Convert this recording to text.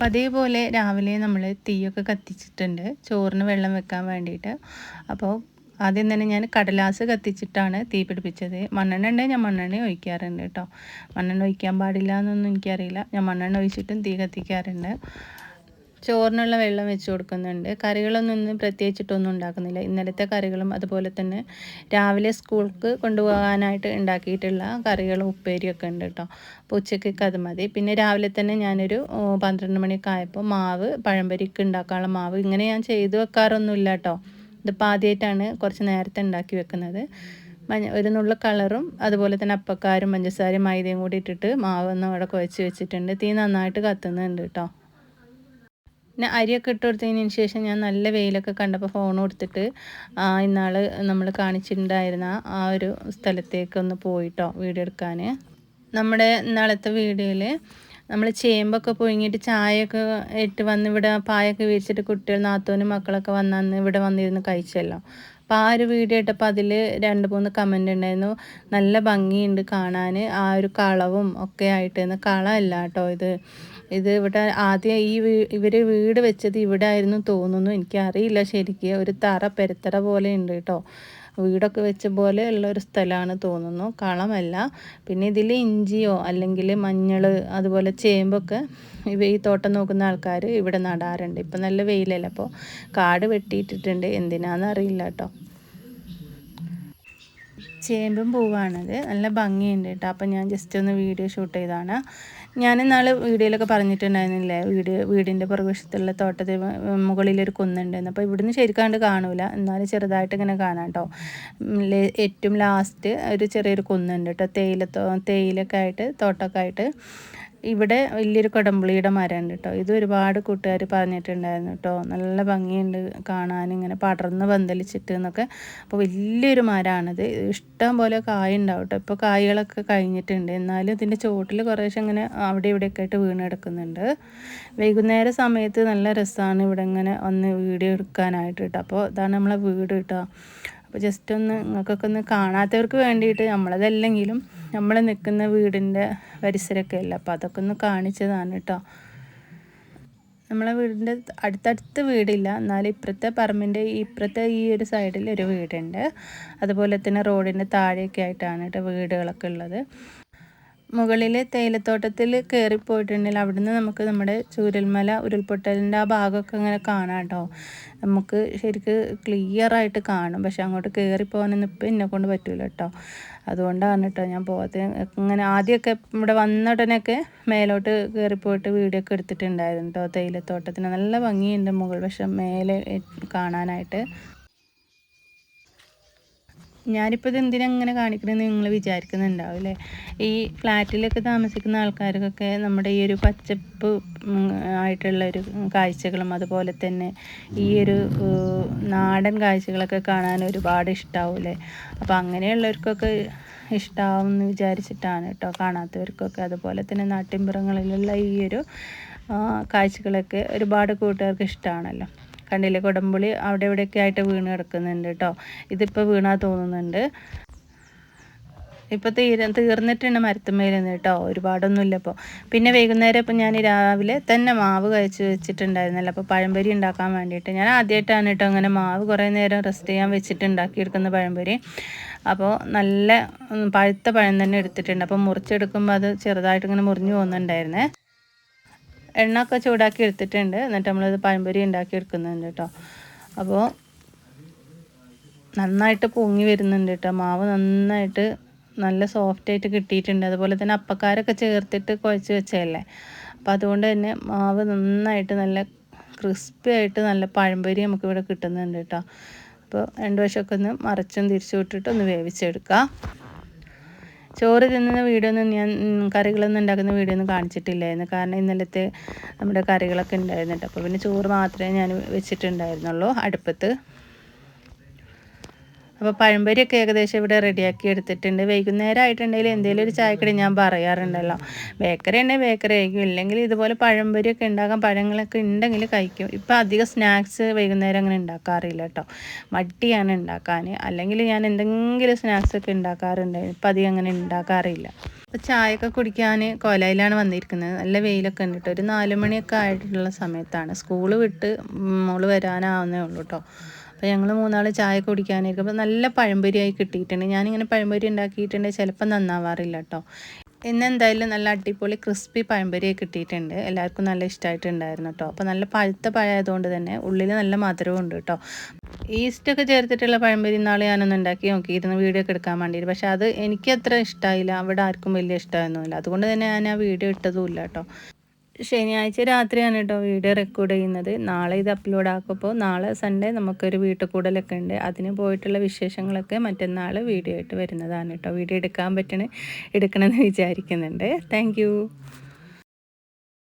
അപ്പം അതേപോലെ രാവിലെ നമ്മൾ തീയൊക്കെ കത്തിച്ചിട്ടുണ്ട്. ചോറിന് വെള്ളം വെക്കാൻ വേണ്ടിയിട്ട്. അപ്പോൾ ആദ്യം തന്നെ ഞാൻ കടലാസ് കത്തിച്ചിട്ടാണ് തീ പിടിപ്പിച്ചത്. മണ്ണെണ്ണ ഉണ്ടെങ്കിൽ ഞാൻ മണ്ണെണ്ണ ഒഴിക്കാറുണ്ട് കേട്ടോ മണ്ണെണ്ണ ഒഴിക്കാൻ പാടില്ല എന്നൊന്നും എനിക്കറിയില്ല. ഞാൻ മണ്ണെണ്ണ ഒഴിച്ചിട്ടും തീ കത്തിക്കാറുണ്ട്. ചോറിനുള്ള വെള്ളം വെച്ച് കൊടുക്കുന്നുണ്ട്. കറികളൊന്നും ഇന്ന് പ്രത്യേകിച്ചിട്ടൊന്നും ഉണ്ടാക്കുന്നില്ല. ഇന്നലത്തെ കറികളും അതുപോലെ തന്നെ രാവിലെ സ്കൂൾക്ക് കൊണ്ടുപോകാനായിട്ട് ഉണ്ടാക്കിയിട്ടുള്ള കറികളും ഉപ്പേരിയൊക്കെ ഉണ്ട് കേട്ടോ. അപ്പോൾ ഉച്ചയ്ക്ക് അത് മതി. പിന്നെ രാവിലെ തന്നെ ഞാനൊരു പന്ത്രണ്ട് മണിയൊക്കെ ആയപ്പോൾ മാവ് പഴംപരിക്ക് ഉണ്ടാക്കാനുള്ള മാവ് ഇങ്ങനെ ഞാൻ ചെയ്തു വെക്കാറൊന്നുമില്ല കേട്ടോ. ഇതിപ്പോൾ ആദ്യമായിട്ടാണ് കുറച്ച് നേരത്തെ ഉണ്ടാക്കി വെക്കുന്നത്. മഞ്ഞ ഒരു നുള്ള കളറും അതുപോലെ തന്നെ അപ്പക്കാരും പഞ്ചസാരയും മൈദയും കൂടി ഇട്ടിട്ട് മാവ് ഒന്ന് അവിടെ കുഴച്ച് വെച്ചിട്ടുണ്ട്. തീ നന്നായിട്ട് കത്തുന്നുണ്ട് കേട്ടോ. പിന്നെ അരിയൊക്കെ ഇട്ട് കൊടുത്തതിന് ശേഷം ഞാൻ നല്ല വെയിലൊക്കെ കണ്ടപ്പോൾ ഫോൺ കൊടുത്തിട്ട് ഇന്നാൾ നമ്മൾ കാണിച്ചിട്ടുണ്ടായിരുന്ന ആ ഒരു സ്ഥലത്തേക്കൊന്ന് പോയിട്ടോ വീഡിയോ എടുക്കാൻ നമ്മുടെ ഇന്നാളത്തെ വീഡിയോയിൽ നമ്മൾ ചേമ്പൊക്കെ പുഴുങ്ങിയിട്ട് ചായയൊക്കെ ഇട്ട് വന്ന് ഇവിടെ പായൊക്കെ വീഴിച്ചിട്ട് കുട്ടികൾ നാത്തോനും മക്കളൊക്കെ വന്നന്ന് ഇവിടെ വന്നിരുന്ന് കഴിച്ചല്ലോ. അപ്പോൾ ആ ഒരു വീഡിയോ ഇട്ടപ്പോൾ അതിൽ രണ്ട് മൂന്ന് കമന്റ് ഉണ്ടായിരുന്നു. നല്ല ഭംഗിയുണ്ട് കാണാൻ ആ ഒരു കളവും ഒക്കെ ആയിട്ട്. കളമല്ല കേട്ടോ ഇത്. ഇത് ഇവിടെ ആദ്യം ഈ ഇവർ വീട് വെച്ചത് ഇവിടെ ആയിരുന്നു തോന്നുന്നു. എനിക്കറിയില്ല ശരിക്ക്. ഒരു തറ പെരത്തറ പോലെ ഉണ്ട് കേട്ടോ വീടൊക്കെ വെച്ച പോലെ ഉള്ള ഒരു സ്ഥലമാണ് തോന്നുന്നു. കളമല്ല പിന്നെ ഇതിൽ ഇഞ്ചിയോ അല്ലെങ്കിൽ മഞ്ഞൾ അതുപോലെ ചേമ്പൊക്കെ ഇവ ഈ തോട്ടം നോക്കുന്ന ആൾക്കാർ ഇവിടെ നടാറുണ്ട്. ഇപ്പം നല്ല വെയിലല്ല. അപ്പോൾ കാട് വെട്ടിയിട്ടിട്ടുണ്ട്. എന്തിനാണെന്ന് അറിയില്ല കേട്ടോ ചേമ്പും പൂവാണത്. നല്ല ഭംഗിയുണ്ട് കേട്ടോ അപ്പം ഞാൻ ജസ്റ്റ് ഒന്ന് വീഡിയോ ഷൂട്ട് ചെയ്താണ്. ഞാൻ ഇന്നാൾ വീഡിയോയിലൊക്കെ പറഞ്ഞിട്ടുണ്ടായിരുന്നില്ലേ? വീട് വീടിന്റെ പുറകുവശത്തുള്ള തോട്ടത്തിൽ മുകളിലൊരു കുന്നുണ്ടെന്ന്. അപ്പോൾ ഇവിടുന്ന് ശരിക്കാണ്ട് കാണൂല. എന്നാലും ചെറുതായിട്ട് ഇങ്ങനെ കാണാം കേട്ടോ ഏറ്റവും ലാസ്റ്റ് ഒരു ചെറിയൊരു കുന്നുണ്ട് കേട്ടോ തേയില തേയിലൊക്കെ ആയിട്ട് തോട്ടമൊക്കെ ആയിട്ട്. ഇവിടെ വലിയൊരു കൊടമ്പുളിയുടെ മരമുണ്ട് കേട്ടോ ഇത് ഒരുപാട് കൂട്ടുകാർ പറഞ്ഞിട്ടുണ്ടായിരുന്നു കേട്ടോ നല്ല ഭംഗിയുണ്ട് കാണാൻ ഇങ്ങനെ പടർന്ന് പന്തലിച്ചിട്ട് എന്നൊക്കെ. അപ്പോൾ വലിയൊരു മരമാണിത് ഇഷ്ടം പോലെ കായ ഉണ്ടാവും കേട്ടോ ഇപ്പോൾ കായ്കളൊക്കെ കഴിഞ്ഞിട്ടുണ്ട്. എന്നാലും ഇതിന്റെ ചുവട്ടിൽ കുറേശ്ശെ ഇങ്ങനെ അവിടെ ഇവിടെയൊക്കെ ആയിട്ട് വീണ് കിടക്കുന്നുണ്ട്. വൈകുന്നേര സമയത്ത് നല്ല രസമാണ് ഇവിടെ ഇങ്ങനെ ഒന്ന് വീഡിയോ എടുക്കാനായിട്ട് കേട്ടോ അപ്പോൾ ഇതാണ് നമ്മളെ വീട് കേട്ടോ അപ്പോൾ ജസ്റ്റ് ഒന്ന് നിങ്ങൾക്കൊക്കെ ഒന്ന് കാണാത്തവർക്ക് വേണ്ടിയിട്ട് നമ്മളതല്ലെങ്കിലും നമ്മൾ നിൽക്കുന്ന വീടിന്റെ പരിസരമൊക്കെ അല്ല? അപ്പോൾ അതൊക്കെ ഒന്ന് കാണിച്ചതാണ് കേട്ടോ നമ്മളെ വീടിന്റെ അടുത്തടുത്ത് വീടില്ല. എന്നാലും ഇപ്പുറത്തെ പറമ്പിന്റെ ഇപ്പുറത്തെ ഈ ഒരു സൈഡിൽ ഒരു വീടുണ്ട്. അതുപോലെ തന്നെ റോഡിന്റെ താഴെയൊക്കെ ആയിട്ടാണ് കേട്ടോ വീടുകളൊക്കെ ഉള്ളത്. മുകളിൽ തേയിലത്തോട്ടത്തിൽ കയറിപ്പോയിട്ടുണ്ടെങ്കിൽ അവിടുന്ന് നമുക്ക് നമ്മുടെ ചൂരൽമല ഉരുൾപൊട്ടലിന്റെ ആ ഭാഗമൊക്കെ ഇങ്ങനെ കാണാം കേട്ടോ നമുക്ക് ശരിക്ക് ക്ലിയറായിട്ട് കാണും. പക്ഷെ അങ്ങോട്ട് കയറിപ്പോകാനൊന്നും ഇപ്പം എന്നെ കൊണ്ട് പറ്റില്ല കേട്ടോ അതുകൊണ്ടാണ് കേട്ടോ ഞാൻ പോകാത്ത ഇങ്ങനെ ആദ്യമൊക്കെ ഇവിടെ വന്ന ഉടനെയൊക്കെ മേലോട്ട് കയറിപ്പോയിട്ട് വീഡിയോ ഒക്കെ എടുത്തിട്ടുണ്ടായിരുന്നു കേട്ടോ തേയിലത്തോട്ടത്തിന്. നല്ല ഭംഗിയുണ്ട് മുകൾ വശം മേലെ കാണാനായിട്ട്. ഞാനിപ്പോൾ ഇത് എന്തിനങ്ങനെ കാണിക്കണമെന്ന് നിങ്ങൾ വിചാരിക്കുന്നുണ്ടാവും അല്ലേ ഈ ഫ്ലാറ്റിലൊക്കെ താമസിക്കുന്ന ആൾക്കാർക്കൊക്കെ നമ്മുടെ ഈ ഒരു പച്ചപ്പ് ആയിട്ടുള്ള ഒരു കാഴ്ചകളും അതുപോലെ തന്നെ ഈ ഒരു നാടൻ കാഴ്ചകളൊക്കെ കാണാൻ ഒരുപാട് ഇഷ്ടാവൂലേ അപ്പോൾ അങ്ങനെയുള്ളവർക്കൊക്കെ ഇഷ്ടാവും എന്ന് വിചാരിച്ചിട്ടാണ് കേട്ടോ കാണാത്തവർക്കൊക്കെ. അതുപോലെ തന്നെ നാട്ടിൻപുറങ്ങളിലുള്ള ഈ ഒരു കാഴ്ചകളൊക്കെ ഒരുപാട് കൂട്ടുകാർക്ക് ഇഷ്ടമാണല്ലോ കണ്ടില്ലേ കൊടമ്പുളി അവിടെ ഇവിടെയൊക്കെ ആയിട്ട് വീണ് കിടക്കുന്നുണ്ട് കേട്ടോ ഇതിപ്പോൾ വീണാ തോന്നുന്നുണ്ട്. ഇപ്പോൾ തീര തീർന്നിട്ടുണ്ട് മരത്തുമ്മേലെന്ന് കേട്ടോ ഒരുപാടൊന്നുമില്ല ഇപ്പോൾ പിന്നെ വൈകുന്നേരം ഇപ്പം ഞാൻ രാവിലെ തന്നെ മാവ് കഴിച്ച് വെച്ചിട്ടുണ്ടായിരുന്നല്ലോ. അപ്പോൾ പഴംപൊരി ഉണ്ടാക്കാൻ വേണ്ടിയിട്ട് ഞാൻ ആദ്യമായിട്ടാണ് കേട്ടോ അങ്ങനെ മാവ് കുറേ നേരം റെസ്റ്റ് ചെയ്യാൻ വെച്ചിട്ട് ഉണ്ടാക്കിയെടുക്കുന്ന പഴംപൊരി. അപ്പോൾ നല്ല പഴുത്ത പഴം തന്നെ എടുത്തിട്ടുണ്ട്. അപ്പോൾ മുറിച്ചെടുക്കുമ്പോൾ അത് ചെറുതായിട്ട് ഇങ്ങനെ മുറിഞ്ഞു പോകുന്നുണ്ടായിരുന്നേ എണ്ണ ചൂടാക്കി എടുത്തിട്ടുണ്ട്. എന്നിട്ട് നമ്മളിത് പഴംപൊരി ഉണ്ടാക്കി എടുക്കുന്നുണ്ട് കേട്ടോ. അപ്പോൾ നന്നായിട്ട് പൊങ്ങി വരുന്നുണ്ട് കേട്ടോ. മാവ് നന്നായിട്ട് നല്ല സോഫ്റ്റായിട്ട് കിട്ടിയിട്ടുണ്ട്. അതുപോലെ തന്നെ അപ്പക്കാരൊക്കെ ചേർത്തിട്ട് കുഴച്ച് വെച്ചതല്ലേ. അപ്പോൾ അതുകൊണ്ട് തന്നെ മാവ് നന്നായിട്ട് നല്ല ക്രിസ്പി ആയിട്ട് നല്ല പഴംപൊരി നമുക്കിവിടെ കിട്ടുന്നുണ്ട് കേട്ടോ. അപ്പോൾ രണ്ട് വശമൊക്കെ ഒന്ന് മറച്ചും തിരിച്ചു വിട്ടിട്ട് ഒന്ന് വേവിച്ചെടുക്കാം. ചോറ് തിന്നുന്ന വീഡിയോ ഒന്നും ഞാൻ കറികളൊന്നും ഉണ്ടാക്കുന്ന വീഡിയോ ഒന്നും കാണിച്ചിട്ടില്ലായിരുന്നു. കാരണം ഇന്നലത്തെ നമ്മുടെ കറികളൊക്കെ ഉണ്ടായിരുന്നിട്ട്. അപ്പോൾ പിന്നെ ചോറ് മാത്രമേ ഞാൻ വെച്ചിട്ടുണ്ടായിരുന്നുള്ളൂ അടുപ്പത്ത്. അപ്പോൾ പഴംപൊരിയൊക്കെ ഏകദേശം ഇവിടെ റെഡിയാക്കി എടുത്തിട്ടുണ്ട്. വൈകുന്നേരം ആയിട്ടുണ്ടെങ്കിൽ എന്തെങ്കിലും ഒരു ചായക്കടി ഞാൻ പറയാറുണ്ടല്ലോ. ബേക്കറി ഉണ്ടെങ്കിൽ ബേക്കറി കഴിക്കും ഇല്ലെങ്കിൽ ഇതുപോലെ പഴംപൊരിയൊക്കെ ഉണ്ടാക്കാൻ പഴങ്ങളൊക്കെ ഉണ്ടെങ്കിൽ കഴിക്കും. ഇപ്പോൾ അധികം സ്നാക്സ് വൈകുന്നേരം അങ്ങനെ ഉണ്ടാക്കാറില്ല കേട്ടോ. മടിയാണ് ഉണ്ടാക്കാൻ. അല്ലെങ്കിൽ ഞാൻ എന്തെങ്കിലും സ്നാക്സ് ഒക്കെ ഉണ്ടാക്കാറുണ്ട്. ഇപ്പം അധികം അങ്ങനെ ഉണ്ടാക്കാറില്ല. അപ്പോൾ ചായയൊക്കെ കുടിക്കാൻ കോലയിലാണ് വന്നിരിക്കുന്നത്. നല്ല വെയിലൊക്കെ ഉണ്ട് കേട്ടോ. ഒരു നാല് മണിയൊക്കെ ആയിട്ടുള്ള സമയത്താണ്. സ്കൂൾ വിട്ട് മോൾ വരാനാവുന്നേ ഉള്ളൂ കേട്ടോ. അപ്പോൾ ഞങ്ങൾ മൂന്നാൾ ചായ കുടിക്കാനായിരിക്കും. അപ്പോൾ നല്ല പഴംപൊരിയായി കിട്ടിയിട്ടുണ്ട്. ഞാനിങ്ങനെ പഴംപൊരി ഉണ്ടാക്കിയിട്ടുണ്ട്. ചിലപ്പോൾ നന്നാവാറില്ല കേട്ടോ ഇന്ന് എന്തായാലും നല്ല അടിപൊളി ക്രിസ്പി പഴംപൊരിയൊക്കെ കിട്ടിയിട്ടുണ്ട്. എല്ലാവർക്കും നല്ല ഇഷ്ടമായിട്ടുണ്ടായിരുന്നു കേട്ടോ അപ്പോൾ നല്ല പഴുത്ത പഴമായതുകൊണ്ട് തന്നെ ഉള്ളിൽ നല്ല മധുരവും ഉണ്ട് കേട്ടോ ഈസ്റ്റൊക്കെ ചേർത്തിട്ടുള്ള പഴംപൊരി നാൾ ഞാനൊന്ന് ഉണ്ടാക്കി നോക്കിയിരുന്നു. വീഡിയോ ഒക്കെ എടുക്കാൻ വേണ്ടിയിട്ട്. പക്ഷേ അത് എനിക്ക് അത്ര ഇഷ്ടമായില്ല അവിടെ ആർക്കും വലിയ ഇഷ്ടമായിരുന്നില്ല അതുകൊണ്ട് തന്നെ ഞാൻ ആ വീഡിയോ ഇട്ടതുമില്ല കേട്ടോ ശനിയാഴ്ച രാത്രിയാണ് കേട്ടോ വീഡിയോ റെക്കോർഡ് ചെയ്യുന്നത്. നാളെ ഇത് അപ്ലോഡ് ആക്കുമ്പോൾ നാളെ സൺഡേ നമുക്കൊരു വീട്ടിൽ കൂടലൊക്കെ ഉണ്ട്. അതിന് പോയിട്ടുള്ള വിശേഷങ്ങളൊക്കെ മറ്റന്നാൾ വീഡിയോ ആയിട്ട് വരുന്നതാണ് കേട്ടോ. വീഡിയോ എടുക്കാൻ പറ്റണേ എടുക്കണമെന്ന് വിചാരിക്കുന്നുണ്ട്. താങ്ക്